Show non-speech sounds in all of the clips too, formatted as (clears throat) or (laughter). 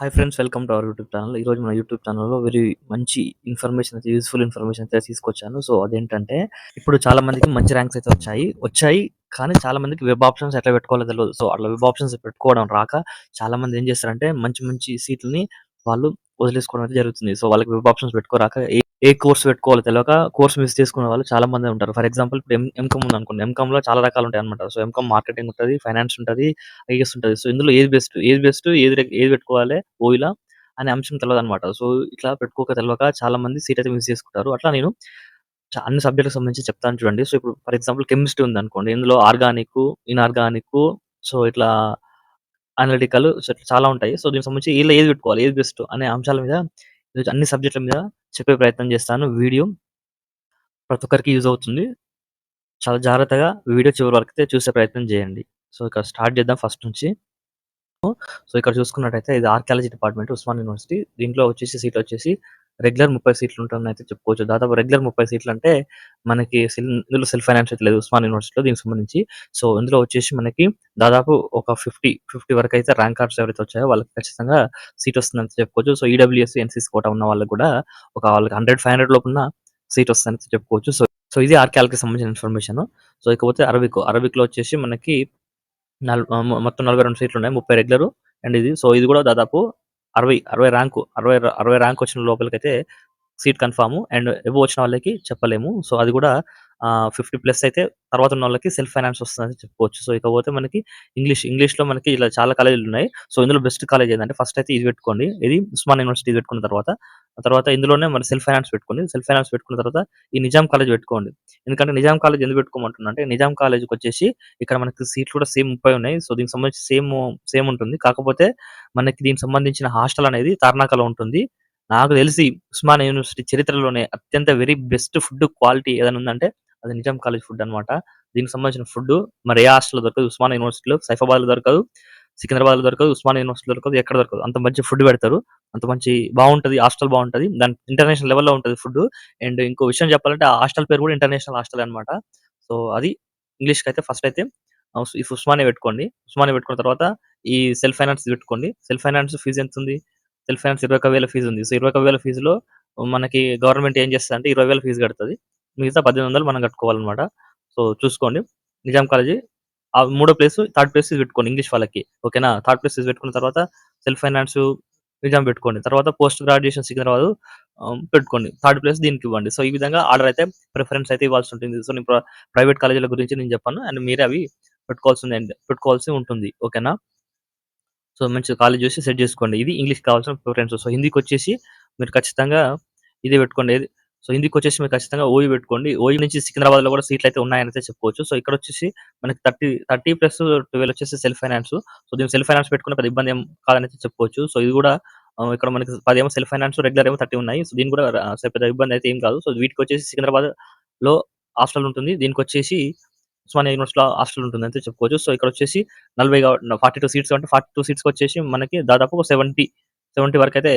Hi friends welcome to our YouTube channel ఈరోజు మన YouTube ఛానల్లో వెరీ మంచి ఇన్ఫర్మేషన్ అయితే యూస్ఫుల్ ఇన్ఫర్మేషన్ అయితే తీసుకొచ్చాను. సో అదేంటంటే ఇప్పుడు చాలా మందికి మంచి ర్యాంక్స్ అయితే వచ్చాయి. వచ్చాయి కానీ చాలా మందికి వెబ్ ఆప్షన్స్ ఎట్లా పెట్టుకోవాలో తెలియదు సో అట్లా వెబ్ ఆప్షన్స్ పెట్టుకోవడం రాక చాలా మంది ఏం చేస్తారంటే మంచి మంచి సీట్లని వాళ్ళు వదిలేసుకోవడం అయితే జరుగుతుంది. సో వాళ్ళకి వెబ్ ఆప్షన్స్ పెట్టుకోరాక ఏ కోర్స్ పెట్టుకోవాలో తెలియక కోర్స్ మిస్ చేసుకునే వాళ్ళు చాలా మంది ఉంటారు. ఫర్ ఎగ్జాంపుల్ ఇప్పుడు ఎం ఎంకమ్ ఉంది అనుకోండి ఎంకమ్లో చాలా రకాలు ఉంటాయి అనమాట సో ఎంకమ్ మార్కెటింగ్ ఉంటుంది ఫైనాన్స్ ఉంటుంది ఐఎస్ ఉంటుంది. సో ఇందులో ఏది బెస్ట్ ఏది బెస్ట్ ఏది ఏది పెట్టుకోవాలి ఓయిలా అనే అంశం తెలియదు అనమాట సో ఇట్లా పెట్టుకోక తెలియక చాలా మంది సీట్ అయితే మిస్ చేసుకుంటారు. అట్లా నేను అన్ని సబ్జెక్టులకు సంబంధించి చెప్తాను చూడండి. సో ఇప్పుడు ఫర్ ఎగ్జాంపుల్ కెమిస్ట్రీ ఉంది అనుకోండి ఇందులో ఆర్గానిక్ ఇన్ఆర్గానిక్ సో ఇట్లా అనలిటికల్ సో ఇట్లా చాలా ఉంటాయి. సో దీనికి సంబంధించి ఇలా ఏది పెట్టుకోవాలి ఏది బెస్ట్ అనే అంశాల మీద అన్ని సబ్జెక్టుల మీద చెప్పే ప్రయత్నం చేస్తాను. వీడియో ప్రతి ఒక్కరికి యూజ్ అవుతుంది. చాలా జాగ్రత్తగా వీడియో చివరి వరకు అయితే చూసే ప్రయత్నం చేయండి. సో ఇక్కడ స్టార్ట్ చేద్దాం ఫస్ట్ నుంచి. సో ఇక్కడ చూసుకున్నట్టయితే ఇది ఆర్కియాలజీ డిపార్ట్మెంట్ ఉస్మాన్ యూనివర్సిటీ. దీంట్లో వచ్చేసి సీట్ వచ్చేసి రెగ్యులర్ ముప్పై సీట్లు ఉంటుందని అయితే చెప్పుకోవచ్చు. దాదాపు రెగ్యులర్ ముప్పై సీట్లు అంటే మనకి సెల్- ఇందులో సెల్ఫ్ ఫైనాన్స్ అయితే లేదు. ఉస్మాన్ యూనివర్సిటీలో దీనికి సంబంధించి. సో ఇందులో వచ్చేసి మనకి దాదాపు ఒక ఫిఫ్టీ ఫిఫ్టీ వరకు అయితే ర్యాంక్ కార్డ్స్ ఎవరైతే వచ్చాయో వాళ్ళకి ఖచ్చితంగా సీట్ వస్తుందని చెప్పుకోవచ్చు. సో ఈడబ్ల్యూఎస్ ఎన్సీసీ కోటా ఉన్న వాళ్ళకి కూడా ఒక వాళ్ళకి హండ్రెడ్ ఫైవ్ హండ్రెడ్ లోపున సీట్ వస్తుందని చెప్పుకోవచ్చు. సో సో ఇది ఆర్కేఎల్కి సంబంధించిన ఇన్ఫర్మేషన్. సో ఇకపోతే అరబిక్ అరబిక్లో వచ్చేసి మనకి నల్ మొత్తం నలభై రెండు సీట్లు ఉన్నాయి ముప్పై రెగ్యులర్ అండ్ ఇది. సో ఇది కూడా దాదాపు అరవై అరవై ర్యాంకు అరవై అరవై ర్యాంక్ వచ్చిన లోపలికైతే సీట్ కన్ఫామ్ అండ్ ఎబో వచ్చిన వాళ్ళకి చెప్పలేము. సో అది కూడా ఫిఫ్టీ ప్లస్ అయితే తర్వాత ఉన్న వాళ్ళకి సెల్ఫ్ ఫైనాన్స్ వస్తుందని చెప్పుకోవచ్చు. సో ఇకపోతే మనకి ఇంగ్లీష్ ఇంగ్లీష్లో మనకి ఇలా చాలా కాలేజీలు ఉన్నాయి. సో ఇందులో బెస్ట్ కాలేజ్ ఏంటంటే ఫస్ట్ అయితే ఇది పెట్టుకోండి. ఇది ఉస్మాన్ యూనివర్సిటీ పెట్టుకున్న తర్వాత తర్వాత ఇందులోనే మరి సెల్ఫ్ ఫైనాన్స్ పెట్టుకోండి. సెల్ఫ్ ఫైనాన్స్ పెట్టుకున్న తర్వాత ఈ నిజాం కాలేజ్ పెట్టుకోండి. ఎందుకంటే నిజాం కాలేజ్ ఎందుకు పెట్టుకోమంటుందంటే నిజాం కాలేజ్కి వచ్చేసి ఇక్కడ మనకి సీట్లు కూడా సేమ్ ముప్పై ఉన్నాయి. సో దీనికి సంబంధించి సేమ్ సేమ్ ఉంటుంది. కాకపోతే మనకి దీనికి సంబంధించిన హాస్టల్ అనేది తార్నాకలో ఉంటుంది. నాకు తెలిసి ఉస్మానియా యూనివర్సిటీ చరిత్రలోనే అత్యంత వెరీ బెస్ట్ ఫుడ్ క్వాలిటీ ఏదైనా ఉందంటే అది నిజాం కాలేజ్ ఫుడ్ అన్నమాట. దీనికి సంబంధించిన ఫుడ్ మరి ఏ హాస్టల్ దొరకదు. ఉస్మానియా యూనివర్సిటీలో సైఫాబాద్లో దొరకదు. సికింద్రాబాద్లో దొరకదు ఉస్మానియా యూనివర్సిటీ దొరకదు ఎక్కడ దొరకదు. అంత మంచి ఫుడ్ పెడతారు. అంత మంచి బాగుంటది హాస్టల్ బాగుంటది. దాని ఇంటర్నేషనల్ లెవెల్లో ఉంటది ఫుడ్. అండ్ ఇంకో విషయం చెప్పాలంటే ఆ హాస్టల్ పేరు కూడా ఇంటర్నేషనల్ హాస్టల్ అన్నమాట. సో అది ఇంగ్లీష్కి అయితే ఫస్ట్ అయితే ఇఫ్ ఉస్మానే ఈ ఉస్మానియా పెట్టుకోండి. ఉస్మానియా పెట్టుకున్న తర్వాత ఈ సెల్ఫ్ ఫైనాన్స్ పెట్టుకోండి. సెల్ఫ్ ఫైనాన్స్ ఫీజు ఎంత ఉంది సెల్ఫ్ ఫైనాన్స్ ఇరవై ఒక వేల ఫీజు ఉంది. సో ఇరవై ఒక వేల ఫీజులో మనకి గవర్నమెంట్ ఏం చేస్తుంది అంటే ఇరవై వేల ఫీజు కడుతుంది. మిగతా పద్దెనిమిది వందలు మనం కట్టుకోవాలన్నమాట. సో చూసుకోండి. నిజాం కాలేజీ ఆ మూడో ప్లేస్ థర్డ్ ప్లేస్ పెట్టుకోండి ఇంగ్లీష్ వాళ్ళకి. ఓకేనా థర్డ్ ప్లేస్ పెట్టుకున్న తర్వాత సెల్ఫ్ ఫైనాన్స్ నిజాం పెట్టుకోండి. తర్వాత పోస్ట్ గ్రాడ్యుయేషన్ సికింద్రాబాద్ పెట్టుకోండి. థర్డ్ ప్లేస్ దీనికి ఇవ్వండి. సో ఈ విధంగా ఆర్డర్ అయితే ప్రిఫరెన్స్ అయితే ఇవ్వాల్సి ఉంటుంది. సో నేను ప్రైవేట్ కాలేజీల గురించి నేను చెప్పాను. అండ్ మీరే అవి పెట్టుకోవాల్సి ఉంది పెట్టుకోవాల్సి ఉంటుంది. ఓకేనా సో మంచి కాలేజ్ చూసి సెట్ చేసుకోండి. ఇది ఇంగ్లీష్ కావాల్సిన ప్రిఫరెన్స్ సో హిందీకి వచ్చేసి మీరు ఖచ్చితంగా ఇదే పెట్టుకోండి. సో హిందీకి వచ్చేసి మీరు ఖచ్చితంగా ఓయి పెట్టుకోండి. ఓయి నుంచి సికింద్రాబాద్లో కూడా సీట్లు అయితే ఉన్నాయని అయితే చెప్పుకోవచ్చు. సో ఇక్కడ వచ్చేసి మనకి థర్టీ థర్టీ ప్లస్ ట్వెల్వ్ వచ్చేసి సెల్ఫ్ ఫైనాన్స్. సో దీనికి సెల్ఫ్ ఫైనాన్స్ పెట్టుకున్న పెద్ద ఇబ్బంది ఏం కాదని అయితే చెప్పుకోవచ్చు. సో ఇది కూడా ఇక్కడ మనకి పది ఏమో సెల్ఫ్ ఫైనాన్స్ రెగ్యులర్ ఏమో థర్టీ ఉన్నాయి. సో దీని కూడా పెద్ద ఇబ్బంది అయితే ఏం కాదు. సో వీటికి వచ్చేసి సికింద్రాబాద్లో హాస్టల్ ఉంటుంది. దీనికి వచ్చేసి ఉస్మానియా యూనివర్సిటీలో హాస్టల్ ఉంటుంది అయితే చెప్పుకోవచ్చు. సో ఇక్కడ వచ్చేసి నలభై ఫార్టీ టూ సీట్స్ అంటే ఫార్టీ టూ సీట్స్ వచ్చేసి మనకి దాదాపు సెవెంటీ సెవెంటీ వరకు అయితే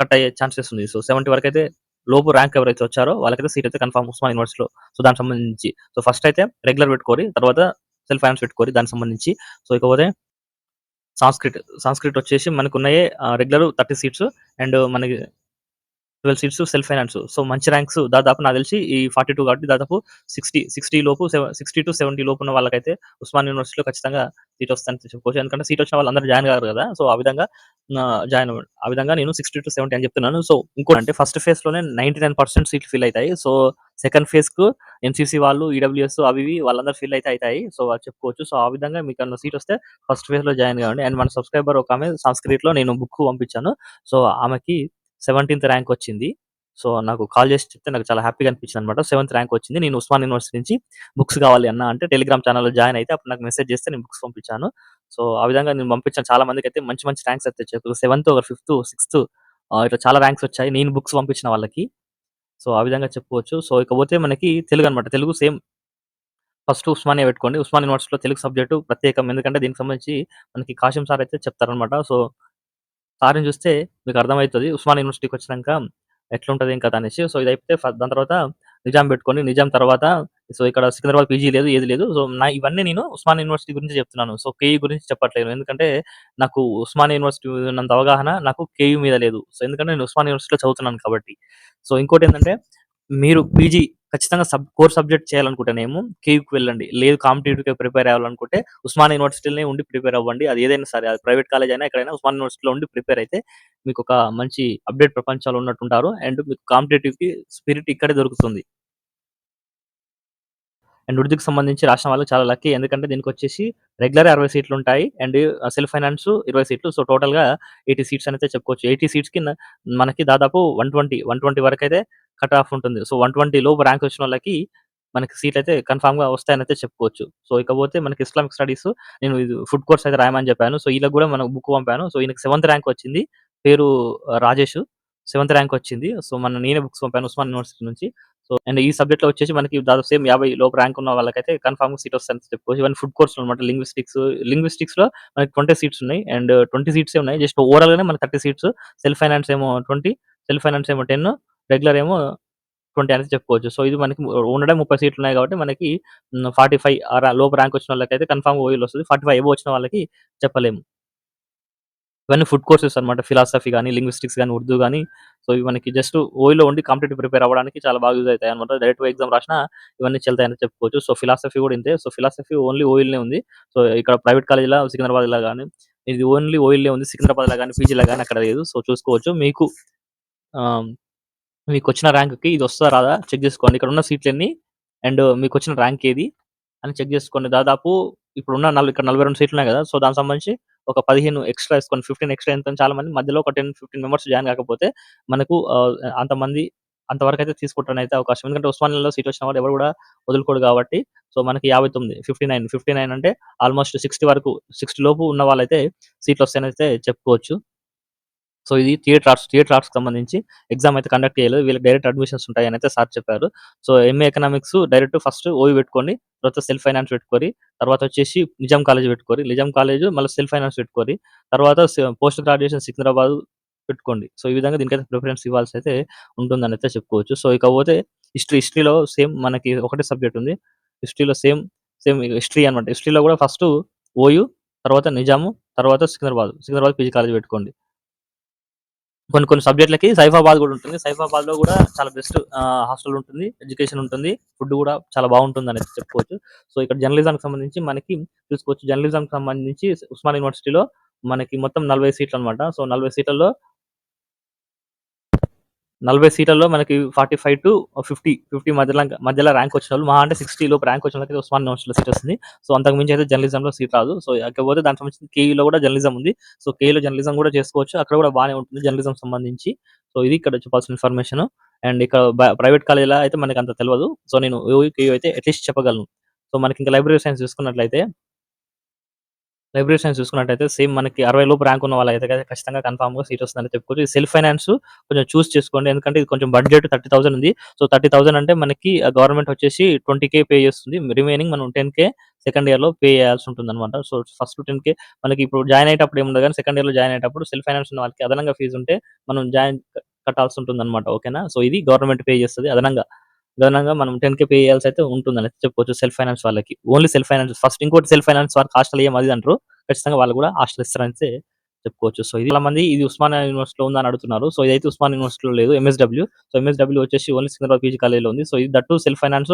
కట్ అయ్యే ఛాన్సెస్ ఉంది. సో సెవెంటీ వరకు అయితే లోపు ర్యాంక్ ఎవరైతే వచ్చారో వాళ్ళకైతే సీట్ అయితే కన్ఫర్మ్ ఉస్మాన్ యూనివర్సిటీలో సో దానికి సంబంధించి. సో ఫస్ట్ అయితే రెగ్యులర్ పెట్టుకోరి తర్వాత సెల్ఫ్ ఫైనాన్స్ పెట్టుకోరి దానికి సంబంధించి. సో ఇకపోతే సాంస్క్రిట్ సాంస్క్రిట్ వచ్చేసి మనకు ఉన్నాయి రెగ్యులర్ థర్టీ సీట్స్ అండ్ మనకి twelve seats self finance so మంచి ర్యాంక్స్ దాదాపు నాకు తెలిసి ఈ ఫార్టీ టూ కాబట్టి దాదాపు సిక్స్టీ సిక్స్టీ లోపు సిక్స్టీ టు సెవెంటీ లోపు ఉన్న వాళ్ళకైతే ఉస్మాన్ యూనివర్సిటీలో ఖచ్చితంగా సీట్ వస్తుందని చెప్పుకోవచ్చు ఎందుకంటే సీట్ వచ్చిన వాళ్ళందరూ జాయిన్ కారు కదా. సో ఆ విధంగా జాయిన్ ఆ విధంగా నేను సిక్స్టీ టు సెవెంటీ అని చెప్తున్నాను. సో ఇంకోటి అంటే ఫస్ట్ ఫేజ్లోనే నైన్టీ నైన్ పర్సెంట్ సీట్లు ఫిల్ అవుతాయి. సో సెకండ్ ఫేజ్కు ఎన్సీసీ వాళ్ళు ఈడబ్ల్యూఎస్ అవి ఇవి వాళ్ళందరూ ఫిల్ అయితే అవుతాయి. సో అది చెప్పుకోవచ్చు. సో ఆ విధంగా మీకు అన్న సీట్ వస్తే ఫస్ట్ ఫేజ్లో జాయిన్ కావండి. అండ్ మన సబ్స్క్రైబర్ ఒక ఆమె సంస్క్రిట్లో నేను బుక్ పంపించాను. సో ఆమెకి సెవెంటీన్త్ ర్యాంక్ వచ్చింది. సో నాకు కాల్ చేసి చెప్తే నాకు చాలా హ్యాపీగా అనిపించింది అనమాట సెవెంత్ ర్యాంక్ వచ్చింది. నేను ఉస్మాన్ యూనివర్సిటీ నుంచి బుక్స్ కావాలి అన్న అంటే టెలిగ్రామ్ ఛానల్లో జాయిన్ అయితే అప్పుడు నాకు మెసేజ్ చేస్తే నేను బుక్స్ పంపించాను. సో ఆ విధంగా నేను పంపించాను చాలా మందికి అయితే మంచి మంచి ర్యాంక్స్ అయితే వచ్చాయి. సెవెంత్ ఒక ఫిఫ్త్ సిక్స్త్ ఇట్లా చాలా ర్యాంక్స్ వచ్చాయి. నేను బుక్స్ పంపించిన వాళ్ళకి. సో ఆ విధంగా చెప్పుకోవచ్చు. సో ఇకపోతే మనకి తెలుగు అనమాట తెలుగు సేమ్ ఫస్ట్ ఉస్మానియా పెట్టుకోండి. ఉస్మాన్ యూనివర్సిటీలో తెలుగు సబ్జెక్టు ప్రత్యేకం. ఎందుకంటే దీనికి సంబంధించి మనకి కాశం సార్ అయితే చెప్తారనమాట సో సార్ని చూస్తే మీకు అర్థమవుతుంది. ఉస్మాన్ యూనివర్సిటీకి వచ్చినాక ఎట్లుంటది ఇంకా అనేసి. సో ఇది అయితే దాని తర్వాత నిజాం పెట్టుకొని నిజాం తర్వాత సో ఇక్కడ సికింద్రాబాద్ పీజీ లేదు ఏది లేదు. సో నా ఇవన్నీ నేను ఉస్మాన్ యూనివర్సిటీ గురించి చెప్తున్నాను. సో కేయూ గురించి చెప్పట్లేదు. ఎందుకంటే నాకు ఉస్మాన్ యూనివర్సిటీ ఉన్నంత అవగాహన నాకు కేయూ మీద లేదు. సో ఎందుకంటే నేను ఉస్మాన్ యూనివర్సిటీలో చదువుతున్నాను కాబట్టి. సో ఇంకోటి ఏంటంటే మీరు పీజీ ఖచ్చితంగా సబ్ కోర్ సబ్జెక్ట్ చేయాలనుకుంటేనేమో కేయూకి వెళ్ళండి. లేదు కాంపిటేటివ్గా ప్రిపేర్ అవ్వాలనుకుంటే ఉస్మాన్ యూనివర్సిటీలోనే ఉండి ప్రిపేర్ అవ్వండి. అది ఏదైనా సరే అది ప్రైవేట్ కాలేజ్ అయినా ఎక్కడైనా ఉస్మాన్ యూనివర్సిటీలో ఉండి ప్రిపేర్ అయితే మీకు ఒక మంచి అప్డేట్ ప్రపంచాలు ఉన్నట్టుంటారు. అండ్ మీకు కాంపిటేటివ్కి స్పిరిట్ ఇక్కడే దొరుకుతుంది. అండ్ ఉర్దూకి సంబంధించి రాసిన వాళ్ళు చాలా లక్కీ. ఎందుకంటే దీనికి వచ్చేసి రెగ్యులర్ అరవై సీట్లు ఉంటాయి. అండ్ సెల్ఫ్ ఫైనాన్స్ ఇరవై సీట్లు. సో టోటల్గా ఎయిటీ సీట్స్ అనేది చెప్పుకోవచ్చు. ఎయిటీ సీట్స్కి మనకి దాదాపు వన్ ట్వంటీ వన్ ట్వంటీ వరకు అయితే కట్ ఆఫ్ ఉంటుంది. సో వన్ ట్వంటీ లోపు ర్యాంక్ వచ్చిన వాళ్ళకి మనకి సీట్ అయితే కన్ఫామ్గా వస్తాయని అయితే చెప్పుకోవచ్చు. సో ఇకపోతే మనకి ఇస్లామిక్ స్టడీస్ నేను ఇది ఫుడ్ కోర్స్ అయితే రాయమని చెప్పాను. సో ఇలా కూడా మనకు బుక్ పంపాను. సో ఈయనకి సెవెంత్ ర్యాంక్ వచ్చింది. పేరు రాజేష్. సెవెంత్ ర్యాంక్ వచ్చింది. సో మన నేనే బుక్స్ పంపాను ఉస్మాన్ యూనివర్సిటీ నుంచి. సో అండ్ ఈ సబ్జెక్ట్లో వచ్చేసి మనకి దాదాపు సేమ్ యాభై లోపు ర్యాంక్ ఉన్న వాళ్ళకైతే కన్ఫామ్ సీట్ వస్తాయని చెప్పుకోవచ్చు. ఇవన్నీ ఫుడ్ కోర్స్ అనమాట లింగ్విస్టిక్స్. లింగ్విస్టిక్స్లో మనకి ట్వంటీ సీట్స్ ఉన్నాయి. అండ్ ట్వంటీ సీట్స్ ఉన్నాయి. జస్ట్ ఓవరాల్ గానే మనకి థర్టీ సీట్స్. సెల్ఫ్ ఫైనాన్స్ ఏమో ట్వంటీ సెల్ఫ్ ఫైనాన్స్ ఏమో టెన్. రెగ్యులర్ ఏమో ట్వంటీ అనేది చెప్పుకోవచ్చు. సో ఇది మనకి ఉండడం ముప్పై సీట్లు ఉన్నాయి కాబట్టి మనకి ఫార్టీ ఫైవ్ లోపు ర్యాంక్ వచ్చిన వాళ్ళకైతే కన్ఫామ్ ఓయిల్ వస్తుంది. ఫార్టీ ఫైవ్ వచ్చిన వాళ్ళకి చెప్పలేము. ఇవన్నీ ఫుడ్ కోర్సెస్ అనమాట ఫిలాసఫీ కానీ లింగ్విస్టిక్స్ కానీ ఉర్దూ కానీ సో ఇవి మనకి జస్ట్ ఓయిలో ఉండి కాంపిటేటివ్ ప్రిపేర్ అవ్వడానికి చాలా బాగా యూజ్ అవుతాయి అనమాట డైరెక్ట్ ఎగ్జామ్ రాసినా ఇవన్నీ చెల్తాయని చెప్పుకోవచ్చు. సో ఫిలాసఫీ కూడా ఇంతే. సో ఫిలాసఫీ ఓన్లీ ఓయిల్నే ఉంది. సో ఇక్కడ ప్రైవేట్ కాలేజీలో సికింద్రాబాద్లో కానీ ఇది ఓన్లీ ఓయిల్నే ఉంది. సికింద్రాబాద్లో కానీ పీజీలో కానీ అక్కడ లేదు. సో చూసుకోవచ్చు. మీకు ఆ, మీకు వచ్చిన ర్యాంక్కి ఇది వస్తుందా రాదా? చెక్ చేసుకోండి. ఇక్కడ ఉన్న సీట్లన్నీ అండ్ మీకు వచ్చిన ర్యాంక్ ఏది అని చెక్ చేసుకోండి. దాదాపు ఇప్పుడు ఉన్న నలభై ఇక్కడ నలభై రెండు సీట్లు ఉన్నాయి కదా సో దానికి సంబంధించి ఒక పదిహేను ఎక్స్ట్రా వేసుకోండి. ఫిఫ్టీన్ ఎక్స్ట్రా ఎంత చాలా మంది మధ్యలో ఒక టెన్ ఫిఫ్టీన్ మెంబర్స్ జాయిన్ కాకపోతే మనకు అంతమంది అంతవరకు అయితే తీసుకుంటాను అయితే అవకాశం. ఎందుకంటే ఉస్మానియాలో సీట్ వచ్చిన వాడు ఎవరు కూడా వదులుకోడు కాబట్టి సో మనకి యాభై తొమ్మిది ఫిఫ్టీ నైన్ ఫిఫ్టీ నైన్ అంటే ఆల్మోస్ట్ సిక్స్టీ వరకు సిక్స్టీ లోపు ఉన్న వాళ్ళైతే సీట్లు వస్తాయని అయితే చెప్పుకోవచ్చు. సో ఇది థియేటర్ ఆర్ట్స్ థియేటర్ ఆర్ట్స్ సంబంధించి ఎగ్జామ్ అయితే కండక్ట్ చేయలేదు. వీళ్ళకి డైరెక్ట్ అడ్మిషన్స్ ఉంటాయని అయితే సార్ చెప్పారు. So MA economics direct first ఓవి పెట్టుకోండి తర్వాత సెల్ఫ్ ఫైనాన్స్ పెట్టుకోరి తర్వాత వచ్చేసి నిజాం కాలేజ్ పెట్టుకోరి నిజాం కాలేజ్ మళ్ళీ సెల్ఫ్ ఫైనాన్స్ పెట్టుకోరి తర్వాత పోస్ట్ గ్రాడ్యుయేషన్ సికింద్రాబాద్ పెట్టుకోండి. సో ఈ విధంగా దీనికైతే ప్రిఫరెన్స్ ఇవ్వాల్సి అయితే ఉంటుందని అయితే చెప్పుకోవచ్చు. సో ఇకపోతే హిస్టరీ హిస్టరీలో సేమ్ మనకి ఒకటే సబ్జెక్ట్ ఉంది. హిస్టరీలో సేమ్ సేమ్ హిస్టరీ అనమాట హిస్టరీలో కూడా ఫస్ట్ ఓయు తర్వాత నిజాము తర్వాత సికింద్రాబాద్. సికింద్రాబాద్ పీజీ కాలేజ్ పెట్టుకోండి. కొన్ని కొన్ని సబ్జెక్టులకి సైఫాబాద్ కూడా ఉంటుంది. సైఫాబాద్లో కూడా చాలా బెస్ట్ హాస్టల్ ఉంటుంది ఎడ్యుకేషన్ ఉంటుంది ఫుడ్ కూడా చాలా బాగుంటుంది అనేది చెప్పుకోవచ్చు సో ఇక్కడ జర్నలిజానికి సంబంధించి మనకి చూసుకోవచ్చు. జర్నలిజానికి సంబంధించి ఉస్మాన్ యూనివర్సిటీలో మనకి మొత్తం నలభై సీట్లు అనమాట సో నలభై సీట్లలో నలభై సీట్లలో మనకి forty five to fifty fifty మధ్యలో మధ్యలో ర్యాంక్ వచ్చిన వాళ్ళు మా అంటే సిక్స్టీ లోపు ర్యాంక్ వచ్చిన వాళ్ళకి ఉస్మాన్ యూనివర్సిటీలో సీట్ వస్తుంది. సో అంతకు మించి అయితే జర్నలిజంలో సీట్ రాదు. సో ఇకపోతే దానికి సంబంధించి కేఈలో కూడా జర్నలిజం ఉంది. సో కేఈలో జర్నలిజం కూడా చేసుకోవచ్చు. అక్కడ కూడా బాగానే ఉంటుంది జర్నలిజం సంబంధించి. సో ఇది ఇక్కడ చెప్పాల్సిన ఇన్ఫర్మేషన్ అండ్ ఇక్కడ ప్రైవేట్ కాలేజీలో అయితే మనకి అంత తెలియదు సో నేను కేయూ అయితే అట్లీస్ట్ చెప్పగలను. సో మనకి ఇంకా లైబ్రరీ సైన్స్ చూసుకున్నట్లయితే లైబ్రరీ సైన్స్ చూసుకున్నట్టయితే సేమ్ మనకి అరవై లోపు ర్యాంక్ ఉన్న వాళ్ళైతే కదా ఖచ్చితంగా కన్ఫామ్గా సీట్ వస్తుందని చెప్పుకోవచ్చు. సెల్ఫ్ ఫైనాన్స్ కొంచెం చూస్ చేసుకోండి. ఎందుకంటే ఇది కొంచెం బడ్జెట్ థర్టీ థౌసండ్ ఉంది. సో థర్టీ థౌసండ్ అంటే మనకి గవర్నమెంట్ వచ్చేసి ట్వంటీ కే పే చేస్తుంది. రిమైనింగ్ మనం టెన్ కే సెకండ్ ఇయర్లో పే చేయాల్సి ఉంటుంది అనమాట సో ఫస్ట్ టెన్ కే మనకి ఇప్పుడు జాయిన్ అయ్యేటప్పుడు ఏముండదు కానీ సెకండ్ ఇయర్లో జాయిన్ అయ్యేటప్పుడు సెల్ఫ్ ఫైనాన్స్ ఉన్న వాళ్ళకి అదనంగా ఫీజు ఉంటే మనం జాయిన్ కట్టాల్సి ఉంటుంది అనమాట ఓకేనా సో ఇది గవర్నమెంట్ పే చేస్తుంది అదనంగా. అదనంగా మనం టెన్ కే పే చేయాల్సి అయితే ఉంటుందని చెప్పవచ్చు సెల్ఫ్ ఫైనాన్స్ వాళ్ళకి. ఓన్లీ సెల్ఫ్ ఫైనాన్స్ ఫస్ట్ ఇంకోటి సెల్ఫ్ ఫైనాన్స్ వాళ్ళకి హాస్టల్ ఏం అది అంటారు. ఖచ్చితంగా వాళ్ళు కూడా హాస్టల్ ఇస్తారని చెప్పుకోవచ్చు. సో ఇది చాలా మంది ఇది ఉస్మానియా యూనివర్సిటీలో ఉందని అడుగుతున్నారు. సో ఇదైతే ఉస్మాన్ యూనివర్సిటీలో లేదు ఎంఎస్డబ్ల్యూ సో ఎంఎస్డబ్ల్యూ వచ్చేసి ఓన్లీ సికింద్రాబాద్ పీజీ కాలేజీలో ఉంది. సో ఇది that self finance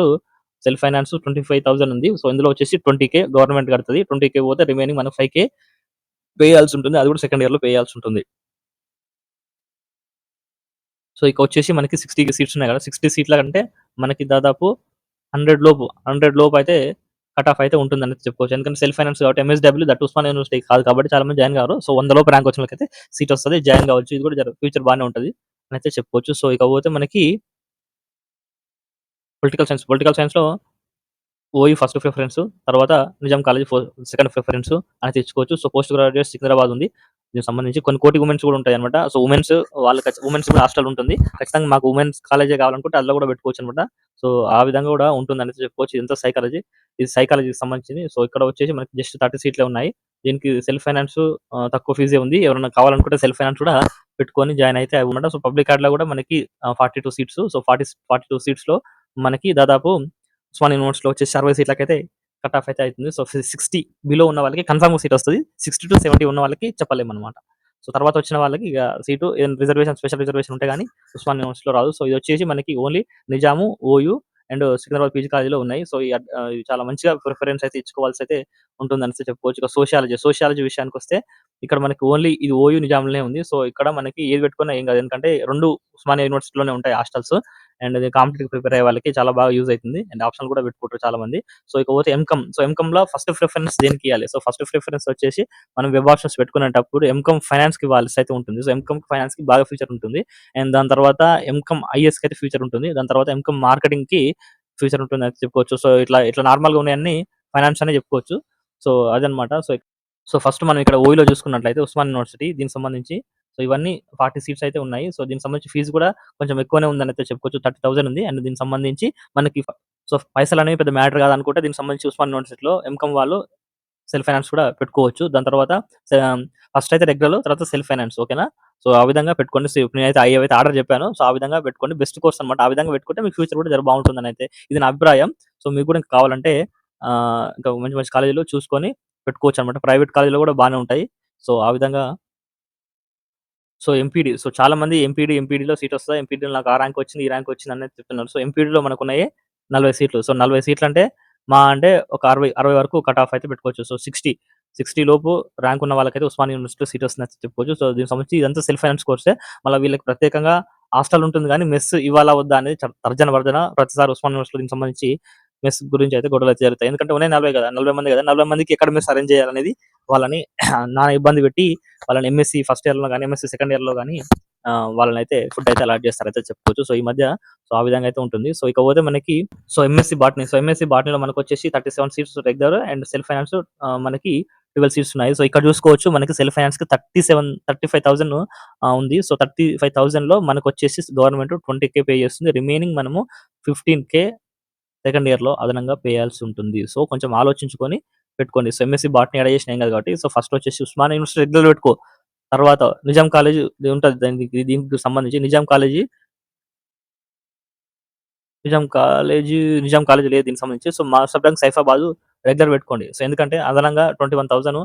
self finance twenty five thousand ఉంది. సో ఇందులో వచ్చేసి ట్వంటీ కే గవర్నమెంట్ కడుతుంది. ట్వంటీ కే పోతే రిమైనింగ్ మనం ఫైవ్ కే పే చేయాల్సి ఉంటుంది. అది కూడా సెకండ్ ఇయర్లో పే చేయాల్సి ఉంటుంది. సో ఇక వచ్చేసి మనకి సిక్స్టీ సీట్స్ ఉన్నాయి కదా. సిక్స్టీ సీట్ల కంటే మనకి దాదాపు హండ్రెడ్ లోపు హండ్రెడ్ లోపు అయితే కట్ ఆఫ్ అయితే ఉంటుందని చెప్పుకోవచ్చు. ఎందుకంటే సెల్ఫ్ ఫైనాన్స్ కాబట్టి ఎంఎస్డబ్ల్యూ దట్ ఉస్మాన్ యూనివర్సిటీ కాదు కాబట్టి చాలా మంది జాయిన్ కారు. సో వంద లోపు ర్యాంక్ వచ్చిన వాళ్ళకైతే సీట్ వస్తుంది జాయిన్ కావచ్చు. ఇది కూడా ఫ్యూచర్ బాగానే ఉంటుంది అని అయితే చెప్పుకోవచ్చు. సో ఇక పోతే మనకి పొలిటికల్ సైన్స్ పొలిటికల్ సైన్స్లో ఫస్ట్ ప్రిఫరెన్స్ తర్వాత నిజాం కాలేజ్ సెకండ్ ప్రిఫరెన్స్ అని తెచ్చుకోవచ్చు సో పోస్ట్ గ్రాడ్యుయేట్ సికింద్రాబాద్ ఉంది. దీనికి సంబంధించి కొన్ని కోటి ఉమెన్స్ కూడా ఉంటాయి అనమాట సో ఉమెన్స్ వాళ్ళకి ఉమెన్స్ కూడా హాస్టల్ ఉంటుంది. ఖచ్చితంగా మాకు ఉమెన్స్ కాలేజే కావాలనుకుంటే అందులో కూడా పెట్టుకోవచ్చు అనమాట సో ఆ విధంగా కూడా ఉంటుంది అనేది చెప్పుకోవచ్చు. ఇదంతా సైకాలజీ ఇది సైకాలజీకి సంబంధించింది. సో ఇక్కడ వచ్చేసి మనకి జస్ట్ థర్టీ సీట్లే ఉన్నాయి. దీనికి సెల్ఫ్ ఫైనాన్స్ తక్కువ ఫీజే ఉంది. ఎవరైనా కావాలనుకుంటే సెల్ఫ్ ఫైనాన్స్ కూడా పెట్టుకొని జాయిన్ అయితే అవి అనమాట సో పబ్లిక్ కార్డ్లో కూడా మనకి forty two seats so forty forty two సీట్స్లో మనకి దాదాపు ఉస్మాన్ యూనివర్సిటీలో వచ్చేసి 60 సీట్లకైతే కట్ ఆఫ్ అయితే అవుతుంది సో, 60 బిలో ఉన్న వాళ్ళకి కన్ఫర్మ్ సీట్ వస్తది. 60-70 ఉన్న వాళ్ళకి చెప్పలేము అనమాట సో, తర్వాత వచ్చిన వాళ్ళకి ఇక సీటు ఏదైనా రిజర్వేషన్ స్పెషల్ రిజర్వేషన్ ఉంటే కానీ ఉస్మాన్ యూనివర్సిటీలో రాదు. సో, ఇది వచ్చేసి మనకి only Nizam, OU and Secunderabad PG కాలేజీలో ఉన్నాయి. సో, ఈ చాలా మంచిగా ప్రిఫరెన్స్ అయితే ఇచ్చుకోవాల్సి అయితే ఉంటుందని చెప్పుకోవచ్చు. ఇక సోషియాలజీ, సోషియాలజీ విషయానికొస్తే ఇక్కడ మనకి ఓన్లీ ఇది ఓయూ, నిజాంలోనే ఉంది. సో, ఇక్కడ మనకి ఏది పెట్టుకున్నా ఏం కాదు. ఎందుకంటే రెండు ఉస్మానియా యూనివర్సిటీలోనే ఉంటాయి హాస్టల్స్. అండ్ ఇది ప్రిపేర్ అయ్యే వాళ్ళకి చాలా బాగా యూజ్ అవుతుంది అండ్ ఆప్షన్ కూడా పెట్టుకుంటారు చాలా మంది. సో, ఇకపోతే ఎంకమ్ సో, ఎంకామ్‌లో ఫస్ట్ ప్రిఫరెన్స్ దేనికి ఇవ్వాలి సో, ఫస్ట్ ప్రిఫరెన్స్ వచ్చేసి మనం వెబ్ ఆప్షన్స్ పెట్టుకునేటప్పుడు ఎంకమ్ ఫైనాన్స్కి ఫైనాన్స్‌కి ఇవ్వాల్సయితే ఉంటుంది. సో, ఎంకమ్ ఫైనాన్స్కి బాగా ఫ్యూచర్ ఉంటుంది. అండ్ దాని తర్వాత ఎంకమ్ ఐఎస్కి అయితే ఫ్యూచర్ ఉంటుంది. దాని తర్వాత ఎంకమ్ మార్కెటింగ్కి ఫ్యూచర్ ఉంటుంది అని చెప్పుకోవచ్చు. సో, ఇట్లా ఇట్లా నార్మల్గా ఉన్నాయని ఫైనాన్స్ అనే చెప్పుకోవచ్చు. సో, అదన్నమాట. సో, సో, ఫస్ట్ మనం ఇక్కడ ఓయిలో చూసుకున్నట్లయితే ఉస్మాన్ యూనివర్సిటీ దీనికి సంబంధించి సో, ఇవన్నీ 40 సీట్స్ అయితే ఉన్నాయి. సో, దీనికి సంబంధించి ఫీజు కూడా కొంచెం ఎక్కువనే అయితే చెప్పుకోవచ్చు. 30,000 ఉంది. అండ్ దీనికి సంబంధించి మనకి సో పైసలు అనేవి పెద్ద మ్యాటర్ కాదనుకుంటే దీనికి సంబంధించి ఉస్మాన్ యూనివర్సిటీలో ఎంకమ్ వాళ్ళు సెల్ఫ్ ఫైనాన్స్ కూడా పెట్టుకోవచ్చు. దాని తర్వాత ఫస్ట్ అయితే రెగ్యులర్ తర్వాత సెల్ఫ్ ఫైనాన్స్ ఓకేనా? సో, ఆ విధంగా పెట్టుకోండి. సో, నేనైతే అయితే ఆర్డర్ చెప్పాను సో, ఆ విధంగా పెట్టుకోండి. బెస్ట్ కోర్స్ అన్నమాట. ఆ విధంగా పెట్టుకుంటే మీకు ఫ్యూచర్ కూడా జర అయితే ఇది నా అభిప్రాయం. సో, మీకు కూడా కావాలంటే ఇంకా మంచి మంచి కాలేజీలో చూసుకొని పెట్టుకోవచ్చు అనమాట ప్రైవేట్ కాలేజీలో కూడా బానే ఉంటాయి. సో, ఆ విధంగా సో, ఎంపీడీ. సో, చాలా మంది ఎంపీడీ, ఎంపీడీలో సీట్ వస్తదా? ఎంపీడీలో నాకు ఆ ర్యాంక్ వచ్చింది, ఈ ర్యాంక్ వచ్చింది అనేది చెప్తున్నారు. సో, ఎంపీడీలో మనకున్నయి 40 సీట్లు. సో, 40 సీట్లంటే మహా అంటే ఒక 60, 60 వరకు కట్ ఆఫ్ అయితే పెట్టుకోవచ్చు. సో, 60, 60 లోపు ర్యాంక్ ఉన్న వాళ్ళకైతే ఉస్మానియా యూనివర్సిటీలో సీట్ వస్తుందని చెప్పుకోవచ్చు. సో, దీనికి సంబంధించి ఇదంతా సెల్ఫ్ ఫైనాన్స్ కోర్సే. మళ్ళా వీళ్ళకి ప్రత్యేకంగా హాస్టల్ ఉంటుంది గానీ మెస్ ఇవ్వాలా? వద్దా? అనేది చ తర్జన భర్జన ప్రతిసారి ఉస్మానియా యూనివర్సిటీలో దీనికి సంబంధించి మెస్ గురించి అయితే గొడవలైతే జరుగుతాయి. ఎందుకంటే ఉన్నాయి నలభై కదా! 40 మంది కదా! 40 మందికి ఎక్కడ మెస్ అరేంజ్ చేయాలనేది వాళ్ళని (clears throat) నానా ఇబ్బంది పెట్టి వాళ్ళని ఎంఎస్సీ ఫస్ట్ ఇయర్‌లో కానీ ఎంఎస్సీ సెకండ్ ఇయర్‌లో కానీ వాళ్ళని అయితే ఫుడ్ అయితే అలాట్ చేస్తారైతే చెప్పుకోవచ్చు. సో, ఈ మధ్య సో, ఆ విధంగా అయితే ఉంటుంది. సో, ఇకపోతే మనకి so, M Sc botany. So, M Sc బాటనీలో మనకొచ్చేసి 37 seats regular and self finance మనకి 12 సీట్స్ ఉన్నాయి. సో, ఇక్కడ చూసుకోవచ్చు మనకి self ఫైనాన్స్కి thirty seven thirty five thousand ఉంది. సో, 35,000లో మనకొచ్చేసి గవర్నమెంట్ ట్వంటీ కే పే చేస్తుంది. రిమైనింగ్ మనము 15,000 సెకండ్ ఇయర్‌లో అదనంగా పే చేయాల్సి ఉంటుంది. సో, కొంచెం ఆలోచించుకొని పెట్టుకోండి. సో, ఎంఎస్సీ బాటనీ ఎడ చేసిన ఏం కాబట్టి సో, ఫస్ట్ వచ్చేసి ఉస్మాన్ యూనివర్సిటీ రెగ్యులర్ పెట్టుకో. తర్వాత నిజాం కాలేజ్ ఇది ఉంటది. దీనికి దీనికి సంబంధించి Nizam college Nizam college, Nizam college లేదు దీనికి సంబంధించి. So, master branch Saifabad regular పెట్టుకోండి. సో, ఎందుకంటే అదనంగా 21,000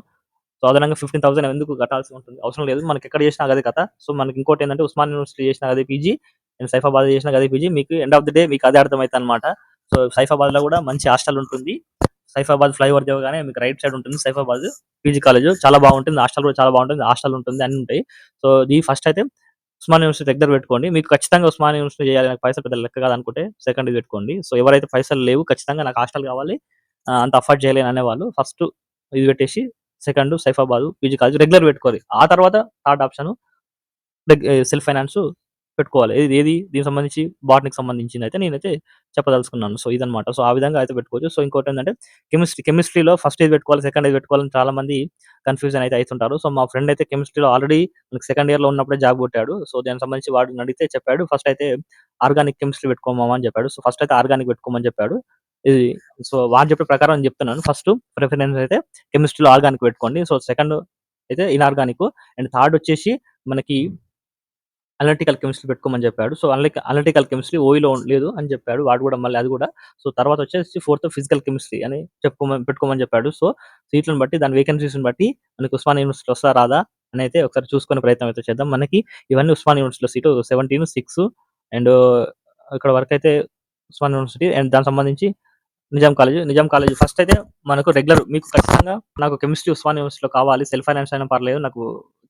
సో, అదనంగా 15,000 ఎందుకు కట్టాల్సి ఉంటుంది? అవసరం లేదు. మనకి ఎక్కడ చేసినా అదే కథ. సో, మనకి ఇంకోటి ఏంటంటే ఉస్మాన్ యూనివర్సిటీ చేసినా అదే పీజీ అండ్ సైఫాబాద్ చేసినా గదే పీజీ. మీకు ఎండ్ ఆఫ్ ది డే మీకు అదే అర్థమైతదన్నమాట. సో, సైఫాబాద్‌లో కూడా మంచి హాస్టల్ ఉంటుంది. సైఫాబాద్ ఫ్లైఓవర్ దిగగానే మీకు రైట్ సైడ్ ఉంటుంది సైఫాబాద్ పీజీ కాలేజ్. చాలా బాగుంటుంది. హాస్టల్ కూడా చాలా బాగుంటుంది. హాస్టల్ ఉంటుంది. అన్ని ఉంటాయి. సో, ఇది ఫస్ట్ అయితే ఉస్మాన్ యూనివర్సిటీ రెగ్యులర్ పెట్టుకోండి. మీకు ఖచ్చితంగా ఉస్మాన్ యూనివర్సిటీ చేయాలి. నాకు పైసలు పెద్ద లెక్క కాదనుకుంటే సెకండ్ ఇది పెట్టుకోండి. సో, ఎవరైతే పైసలు లేవు ఖచ్చితంగా నాకు హాస్టల్ కావాలి. అంత అఫోర్డ్ చేయలేను అనేవాళ్ళు ఫస్ట్ ఇది పెట్టేసి second Saifabad PG college regular పెట్టుకోవాలి. ఆ తర్వాత థర్డ్ ఆప్షన్ సెల్ఫ్ ఫైనాన్స్ పెట్టుకోవాలి. ఏది ఏది దీనికి సంబంధించి బాటనీకి సంబంధించిందయితే నేనైతే చెప్పదలుచుకున్నాను. సో, ఇదనమాట సో, ఆ విధంగా అయితే పెట్టుకోవచ్చు. సో, ఇంకోటేందంటే కెమిస్ట్రీ. కెమిస్ట్రీలో ఫస్ట్ ఏది పెట్టుకోవాలి? సెకండ్ ఏది పెట్టుకోవాలని చాలా మంది కన్‌ఫ్యూజన్ అయితే అవుతుంటారు సో, మా ఫ్రెండ్ అయితే కెమిస్ట్రీలో ఆల్రెడీ మనకి సెకండ్ ఇయర్‌లో ఉన్నప్పుడే జాబ్ కొట్టాడు. సో, దానికి సంబంధించి వాడు అడిగితే చెప్పాడు. ఫస్ట్ అయితే ఆర్గానిక్ కెమిస్ట్రీ పెట్టుకోమని అని చెప్పాడు. సో, ఫస్ట్ అయితే ఆర్గానిక్ పెట్టుకోమని చెప్పాడు. ఇది సో, వాడు చెప్పే ప్రకారం నేను చెప్తున్నాను. ఫస్ట్ ప్రిఫరెన్స్ అయితే కెమిస్ట్రీలో ఆర్గానిక్ పెట్టుకోండి. సో, సెకండ్ అయితే ఇనార్గానిక్ అండ్ థర్డ్ వచ్చేసి మనకి అనలిటికల్ కెమిస్ట్రీ పెట్టుకోమని చెప్పాడు. సో, అనలిక అనలిటికల్ కెమిస్ట్రీ ఓయిలో లేదు అని చెప్పాడు. వాడు కూడా మళ్ళీ అది కూడా. సో, తర్వాత వచ్చేసి ఫోర్త్ ఫిజికల్ కెమిస్ట్రీ అని చెప్పుకోమని పెట్టుకోమని చెప్పాడు. సో, సీట్లను బట్టి దాని వేకెన్సీస్‌ని బట్టి మనకి ఉస్మాన్ యూనివర్సిటీ వస్తా రాదా? అని అయితే ఒకసారి చూసుకునే ప్రయత్నం అయితే చేద్దాం. మనకి ఇవన్నీ ఉస్మాన్ యూనివర్సిటీలో సీటు 17, 6 అండ్ ఇక్కడ వర్క్ అయితే ఉస్మాన్ యూనివర్సిటీ అండ్ దానికి సంబంధించి Nizam college. Nizam college first అయితే మనకు రెగ్యులర్ మీకు ఖచ్చితంగా నాకు కెమిస్ట్రీ ఉస్మాన్ యూనివర్సిటీలో కావాలి. సెల్ఫ్ ఫైనాన్స్ అయినా పర్లేదు. నాకు